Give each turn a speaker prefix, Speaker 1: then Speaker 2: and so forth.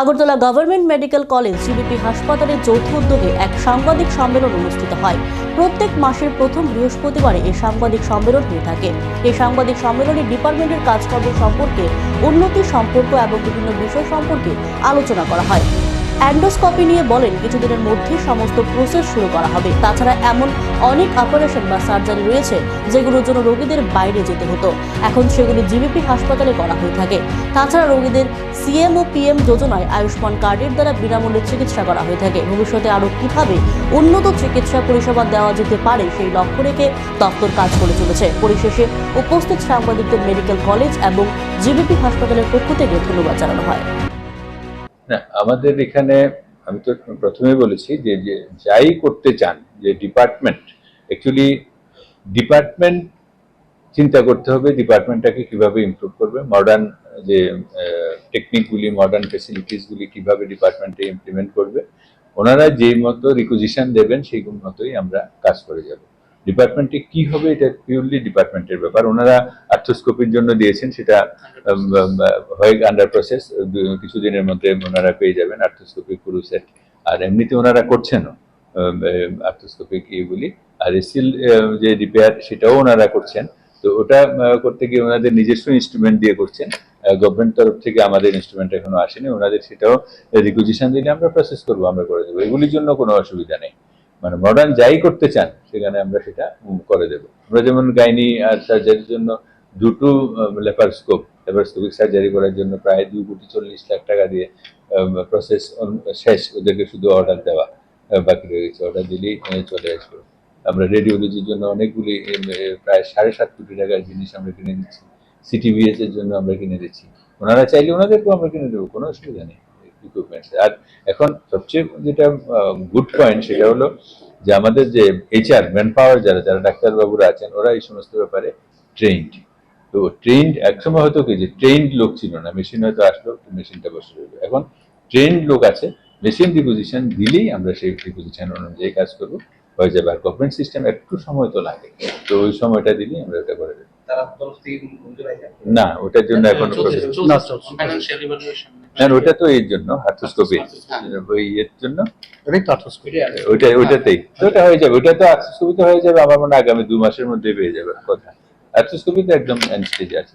Speaker 1: Agartala government medical college GBP হাসপাতালের যৌথ উদ্যোগে এক সাংবাদিক সম্মেলন অনুষ্ঠিত হয়। প্রত্যেক মাসের প্রথম বৃহস্পতিবারে এই সাংবাদিক সম্মেলন হয়ে থাকে। এই সাংবাদিক সম্মেলনে ডিপার্টমেন্টের কাজকর্ম সম্পর্কে, উন্নতি সম্পর্ক এবং বিভিন্ন বিষয় সম্পর্কে আলোচনা করা হয়। অ্যান্ডোস্কপি নিয়ে বলেন কিছুদিনের মধ্যে সমস্ত প্রসেস শুরু করা হবে। তাছাড়া এমন অনেক অপারেশন বা সার্জারি রয়েছে যেগুলোর জন্য রোগীদের বাইরে যেতে হতো। এখন সেগুলি জিবিপি হাসপাতালে করা হয়ে থাকে। তাছাড়া রোগীদের সিএম ও পিএম যোজনায় আয়ুষ্মান কার্ডের দ্বারা বিনামূল্যে চিকিৎসা করা হয়ে থাকে। ভবিষ্যতে আরও কীভাবে উন্নত চিকিৎসা পরিষেবা দেওয়া যেতে পারে সেই লক্ষ্য রেখে দপ্তর কাজ করে চলেছে। পরিশেষে উপস্থিত সাংবাদিকদের মেডিকেল কলেজ এবং জিবিপি হাসপাতালের পক্ষ থেকে ধন্যবাদ জানানো হয়।
Speaker 2: না, আমাদের এখানে আমি তো প্রথমেই বলেছি যে যাই করতে চান, যে ডিপার্টমেন্ট অ্যাকচুয়ালি ডিপার্টমেন্ট চিন্তা করতে হবে ডিপার্টমেন্টটাকে কীভাবে ইমপ্রুভ করবে মডার্ন যে টেকনিকগুলি মডার্ন ফেসিলিটিসগুলি কীভাবে ডিপার্টমেন্টে ইমপ্লিমেন্ট করবে, ওনারা যেই মতো রিকুজিশন দেবেন, সেই মতোই আমরা কাজ করে যাব। ডিপার্টমেন্টে কি হবে এটা পিওরলি ডিপার্টমেন্টের ব্যাপার। ওনারা আর্থোস্কোপির জন্য দিয়েছেন, সেটা হয়ে আন্ডার প্রসেস কিছুদিনের মধ্যে ওনারা পেয়ে যাবেন আর্থোস্কোপিক পুরো সেট আর এমনিতে ওনারা করছেনও আর্থোস্কোপিক ইয়েগুলি আর এসিল যে রিপেয়ার সেটাও ওনারা করছেন। তো ওটা করতে গিয়ে ওনাদের নিজস্ব ইনস্ট্রুমেন্ট দিয়ে করছেন। গভর্নমেন্ট তরফ থেকে আমাদের ইনস্ট্রুমেন্ট এখনও আসেনি, ওনাদের সেটাও রিকুজিশন দিলে আমরা প্রসেস করব, আমরা করে দেবো। এগুলির জন্য কোনো অসুবিধা নেই। মানে মডার্ন যাই করতে চান, সেখানে আমরা সেটা করে দেবো। আমরা যেমন গাইনি আর সার্জারির জন্য দুটো লেপারস্কোপ লেপারস্কোপিক সার্জারি করার জন্য প্রায় দুই কোটি চল্লিশ লাখ টাকা দিয়ে প্রসেস শেষ, ওদেরকে শুধু অর্ডার দেওয়া বাকি রয়ে গেছে। অর্ডার দিলেই চলে আসবে। আমরা রেডিওলজির জন্য অনেকগুলি প্রায় সাড়ে সাত কোটি টাকার জিনিস আমরা কিনে দিচ্ছি। সিটিভিএস এর জন্য আমরা কিনে দিচ্ছি। ওনারা চাইলে ওনাদেরকেও আমরা কিনে দেবো, কোনো অসুবিধা নেই। ইকুইপমেন্টস আর এখন সবচেয়ে যেটা গুড পয়েন্ট সেটা হলো যে আমাদের যে এইচআর ম্যান পাওয়ার যারা যারা ডাক্তারবাবুরা আছেন ওরা এই সমস্ত ব্যাপারে ট্রেন্ড তো ট্রেন্ড একসময় হয়তো কি যে ট্রেন্ড লোক ছিল না মেশিন হয়তো আসলো মেশিনটা বসে রইল। এখন ট্রেন্ড লোক আছে মেশিন রিপোজিশন দিলেই আমরা সেই রিপোজিশন অনুযায়ী কাজ করব। হয়ে যাবে আর গভর্নমেন্ট সিস্টেম একটু সময় তো লাগে তো ওই সময়টা দিলেই আমরা ওটা করে দেবো। না ওটার জন্য এখন
Speaker 3: না,
Speaker 2: না ওটা তো এর জন্য হার্থোস্কোপি। ওই এর জন্য।
Speaker 3: এটাই
Speaker 2: ওটাতেই ওটা হয়ে যাবে। ওটা তো আর্থোস্কোপি হয়ে যাবে আমার মনে হয় আগামী দু মাসের মধ্যে পেয়ে যাবে। কথা। আর্থোস্কোপি তো একদম এন্ড স্টেজে আছে।